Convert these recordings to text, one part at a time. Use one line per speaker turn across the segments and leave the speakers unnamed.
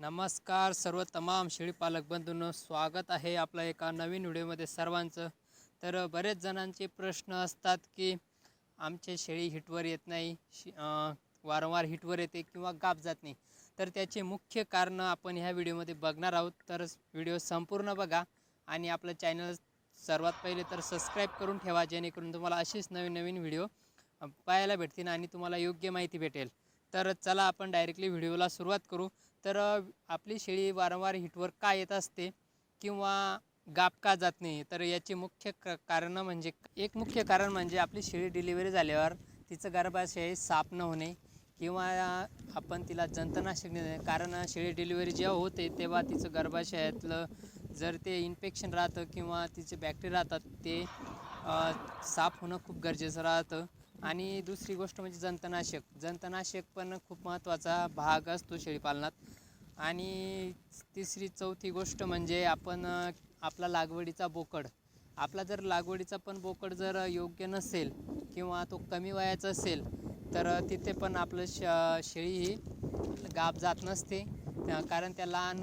नमस्कार सर्व तमाम शेळी पालक बंधूंनो स्वागत आहे आपल्या एका नवीन व्हिडिओमध्ये सर्वांचं. तर बरेच जणांचे प्रश्न असतात की आमचे शेळी हिटवर येत नाही शि वारंवार हिटवर येते किंवा गाप जात नाही. तर त्याचे मुख्य कारणं आपण ह्या व्हिडिओमध्ये बघणार आहोत. तर व्हिडिओ संपूर्ण बघा आणि आपलं चॅनल सर्वात पहिले तर सबस्क्राईब करून ठेवा जेणेकरून तुम्हाला अशीच नवीन नवीन व्हिडिओ पाहायला भेटतील आणि तुम्हाला योग्य माहिती भेटेल. तर चला आपण डायरेक्टली व्हिडिओला सुरुवात करू तर आपली शेळी वारंवार हिटवर का येत असते किंवा गाप का जात नाही तर याची मुख्य क कारणं म्हणजे एक मुख्य कारण म्हणजे आपली शेळी डिलिव्हरी झाल्यावर तिचं गर्भाशय साफ न होणे किंवा आपण तिला जंतनाशक देणे. कारण शेळी डिलिव्हरी जेव्हा होते तेव्हा तिचं गर्भाशयातलं जर ते इन्फेक्शन राहतं किंवा तिचे बॅक्टेरिया राहतात ते साफ होणं खूप गरजेचं राहतं आणि दुसरी गोष्ट म्हणजे जंतनाशक. जंतनाशक पण खूप महत्त्वाचा भाग असतो शेळीपालनात. आणि तिसरी चौथी गोष्ट म्हणजे आपण आपला लागवडीचा बोकड. आपला जर लागवडीचा पण बोकड जर योग्य नसेल किंवा तो कमी वयाचा असेल तर तिथे पण आपलं श शेळी ही गाप जात नसते. कारण त्या लहान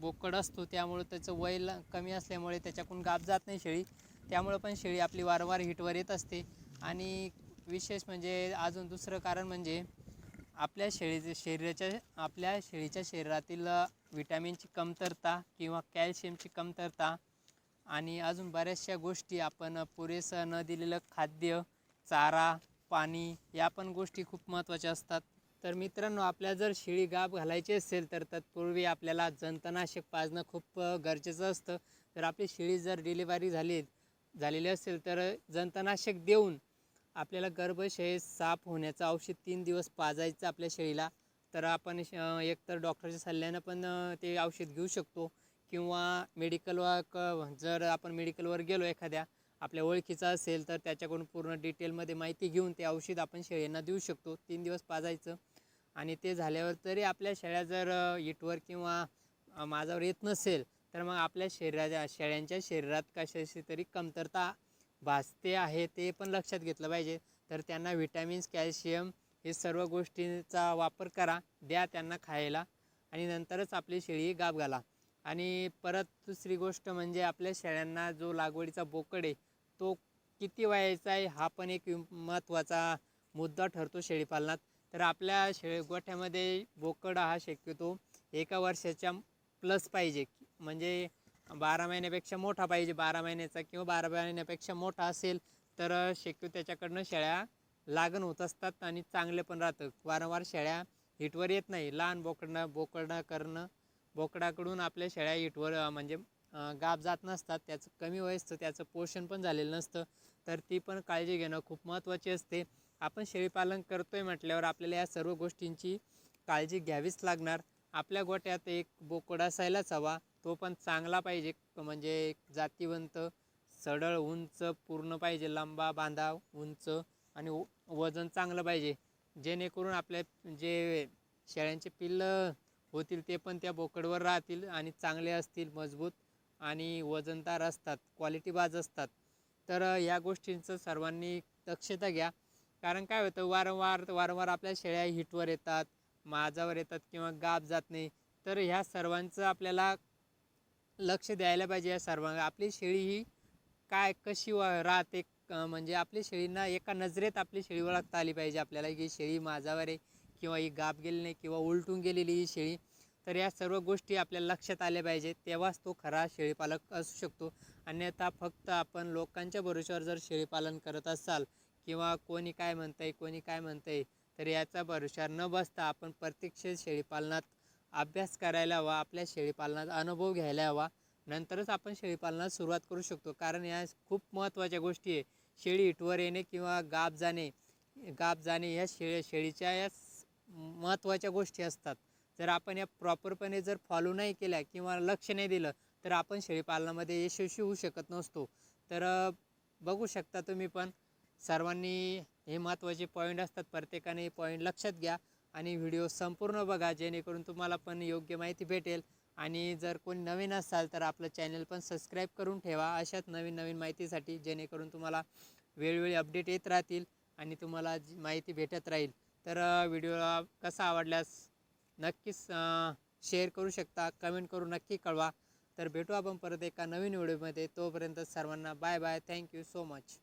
बोकड असतो त्यामुळं त्याचं वय ल- कमी असल्यामुळे त्याच्याकडून गाप जात नाही शेळी. त्यामुळं पण शेळी आपली वारंवार हिटवर येत असते. आणि विशेष म्हणजे अजून दुसरं कारण म्हणजे आपल्या शेळीचे शरीराच्या आपल्या शेळीच्या शरीरातील विटॅमिनची कमतरता किंवा कॅल्शियमची कमतरता आणि अजून बऱ्याचशा गोष्टी आपण पुरेसं न दिलेलं खाद्य चारा पाणी या पण गोष्टी खूप महत्त्वाच्या असतात. तर मित्रांनो आपल्या जर शेळी गाब घालायची असेल तर तत्पूर्वी आपल्याला जंतनाशक पाजणं खूप गरजेचं असतं. जर आपली शेळी जर डिलिव्हरी झाली झालेली असेल तर जंतनाशक देऊन आपल्याला गर्भशय साफ होण्याचं औषध तीन दिवस पाजायचं आपल्या शेळीला तर आपण श- एकतर डॉक्टरच्या सल्ल्यानं पण ते औषध घेऊ शकतो. किंवा मेडिकलवर क जर आपण मेडिकलवर गेलो एखाद्या आपल्या ओळखीचा असेल तर त्याच्याकडून पूर्ण डिटेलमध्ये माहिती घेऊन ते औषध आपण शेळ्यांना देऊ शकतो. तीन दिवस पाजायचं. आणि ते झाल्यावर तरी आपल्या शेळ्या जर इटवर किंवा माझ्यावर येत नसेल तर मग आपल्या शरीराच्या शेळ्यांच्या शरीरात कशाची तरी कमतरता भासते आहे ते पण लक्षात घेतलं पाहिजे. तर त्यांना विटॅमिन्स कॅल्शियम हे सर्व गोष्टींचा वापर करा द्या त्यांना खायला आणि नंतरच आपली शेळी गाब घाला. आणि परत दुसरी गोष्ट म्हणजे आपल्या शेळ्यांना जो लागवडीचा बोकड आहे तो किती वयाचा आहे हा पण एक महत्त्वाचा मुद्दा ठरतो शेळीपालनात. तर आपल्या शेळ गोठ्यामध्ये बोकड हा शक्यतो एका वर्षाच्या प्लस पाहिजे. म्हणजे बारा महिन्यापेक्षा मोठा पाहिजे. बारा महिन्याचा किंवा बारा महिन्यापेक्षा मोठा असेल तर शेकू त्याच्याकडनं शेळ्या लागण होत असतात आणि चांगले पण राहतं वारंवार शेळ्या हिटवर येत नाही. लहान बोकडणं बोकडणं करणं बोकडाकडून आपल्या शेळ्या हिटवर म्हणजे गाब गाप जात नसतात. त्याचं कमी वय असतं त्याचं पोषण पण झालेलं नसतं. तर ती पण काळजी घेणं खूप महत्त्वाची असते. आपण शेळीपालन करतोय म्हटल्यावर आपल्याला या सर्व गोष्टींची काळजी घ्यावीच लागणार. आपल्या गोट्यात एक बोकड असायलाच हवा. तो पण चांगला पाहिजे. म्हणजे जातीवंत सडळ उंच पूर्ण पाहिजे लंबा बांधा उंच आणि वजन चांगलं पाहिजे. जेणेकरून आपल्या जे शेळ्यांचे पिल्लं होतील ते पण त्या बोकडवर राहतील आणि चांगले असतील मजबूत आणि वजनदार असतात क्वालिटीबाज असतात. तर या गोष्टींचं सर्वांनी दक्षता घ्या. कारण काय होतं वारंवार वारंवार आपल्या शेळ्या हिटवर येतात माझावर येतात किंवा गाप जात नाही. तर ह्या सर्वांचं आपल्याला लक्ष द्यायला पाहिजे या सर्वांना. आपली शेळी ही काय कशी व राहते म्हणजे आपली शेळींना एका नजरेत आपली शेळी ओळखता आली पाहिजे आपल्याला. की शेळी माझावर आहे किंवा ही गाप गेली नाही किंवा उलटून गेलेली ही शेळी तर या सर्व गोष्टी आपल्याला लक्षात आल्या पाहिजे. तेव्हाच तो खरा शेळीपालक असू शकतो. अन्यथा फक्त आपण लोकांच्या भरोश्यावर जर शेळीपालन करत असाल किंवा कोणी काय म्हणतंय कोणी काय म्हणतंय तर याचा भरोश्यावर न बसता आपण प्रत्यक्ष शेळीपालनात अभ्यास करायला हवा आपल्या शेळीपालनात अनुभव घ्यायला हवा. नंतरच आपण शेळीपालनात सुरुवात करू शकतो. कारण या खूप महत्त्वाच्या गोष्टी आहे. शेळी इटवर येणे किंवा गाप जाणे गाप जाणे ह्या शेळी शेळीच्या या महत्त्वाच्या गोष्टी असतात. जर आपण या प्रॉपरपणे जर फॉलो नाही केल्या किंवा लक्ष नाही दिलं तर आपण शेळीपालनामध्ये यशस्वी होऊ शकत नसतो. तर बघू शकता तुम्ही पण सर्वांनी हे महत्त्वाचे पॉईंट असतात. प्रत्येकाने हे पॉईंट लक्षात घ्या. आणि व्हिडिओ संपूर्ण बघा जेणेकरून तुम्हाला पण योग्य माहिती भेटेल. आणि जर कोणी नवीन असाल तर आपलं चॅनल पण सबस्क्राईब करून ठेवा अशाच नवीन नवीन माहितीसाठी जेणेकरून तुम्हाला वेळोवेळी अपडेट येत राहतील आणि तुम्हाला जी माहिती भेटत राहील. तर व्हिडिओ कसा आवडल्यास नक्कीच शेअर करू शकता कमेंट करून नक्की कळवा. तर भेटू आपण परत एका नवीन व्हिडिओमध्ये. तोपर्यंत सर्वांना bye bye. Thank you so much.